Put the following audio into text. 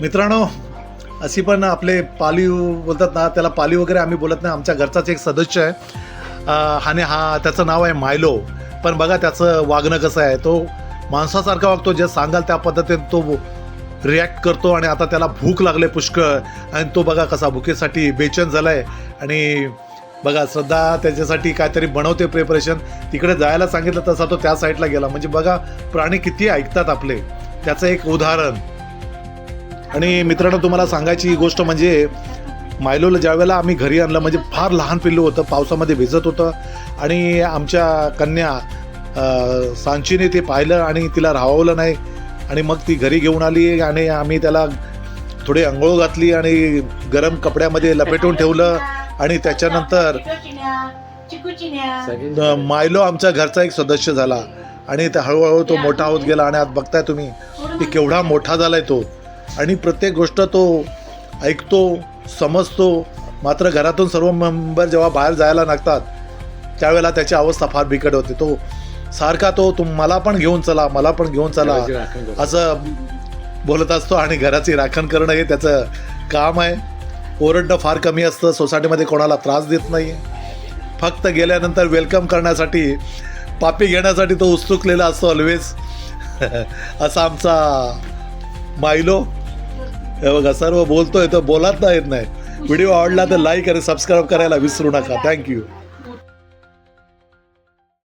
मित्रांनो अशी पण आपले पालीव बोलतात ना त्याला पाली वगैरे आम्ही बोलत नाही आमच्या घरचाच एक सदस्य आहे. आणि हा त्याचं नाव आहे मायलो. पण बघा त्याचं वागणं कसं आहे तो माणसासारखा वागतो जे सांगाल त्या पद्धतीने तो रिॲक्ट करतो आणि आता त्याला भूक लागले पुष्कळ. आणि तो बघा कसा भुकेसाठी बेचैन झालाय. आणि बघा श्रद्धा त्याच्यासाठी काहीतरी बनवते प्रिपरेशन तिकडे जायला सांगितलं तसा तो त्या साईडला गेला. म्हणजे बघा प्राणी किती ऐकतात आपले. त्याचं एक उदाहरण. आणि मित्रांनो तुम्हाला सांगायची गोष्ट म्हणजे मायलोला ज्यावेळेला आम्ही घरी आणलं म्हणजे फार लहान पिल्लू होतं पावसामध्ये भिजत होतं आणि आमच्या कन्या सांचीने ते पाहिलं आणि तिला राहवलं नाही आणि मग ती घरी घेऊन आली आणि आम्ही त्याला थोडी आंघोळ घातली आणि गरम कपड्यामध्ये लपेटून ठेवलं आणि त्याच्यानंतर मायलो आमच्या घरचा एक सदस्य झाला आणि त्या हळूहळू तो मोठा होत गेला आणि आज बघताय तुम्ही की केवढा मोठा झालाय तो. आणि प्रत्येक गोष्ट तो ऐकतो समजतो. मात्र घरातून सर्व मेंबर जेव्हा बाहेर जायला लागतात त्यावेळेला त्याची अवस्था फार बिकट होते. तो सारखा तो तुम मला पण घेऊन चला मला पण घेऊन चला असं बोलत असतो आणि घराची राखण करणं हे त्याचं काम आहे. ओरडणं फार कमी असतं. सोसायटीमध्ये कोणाला त्रास देत नाही फक्त गेल्यानंतर वेलकम करण्यासाठी पापी घेण्यासाठी तो उत्सुकलेला असतो ऑलवेज असा आमचा मायलो. हे बघा सर्व बोलतोय तो बोलात येत नाही. व्हिडिओ आवडला तर लाईक आणि सबस्क्राईब करायला विसरू नका. थँक्यू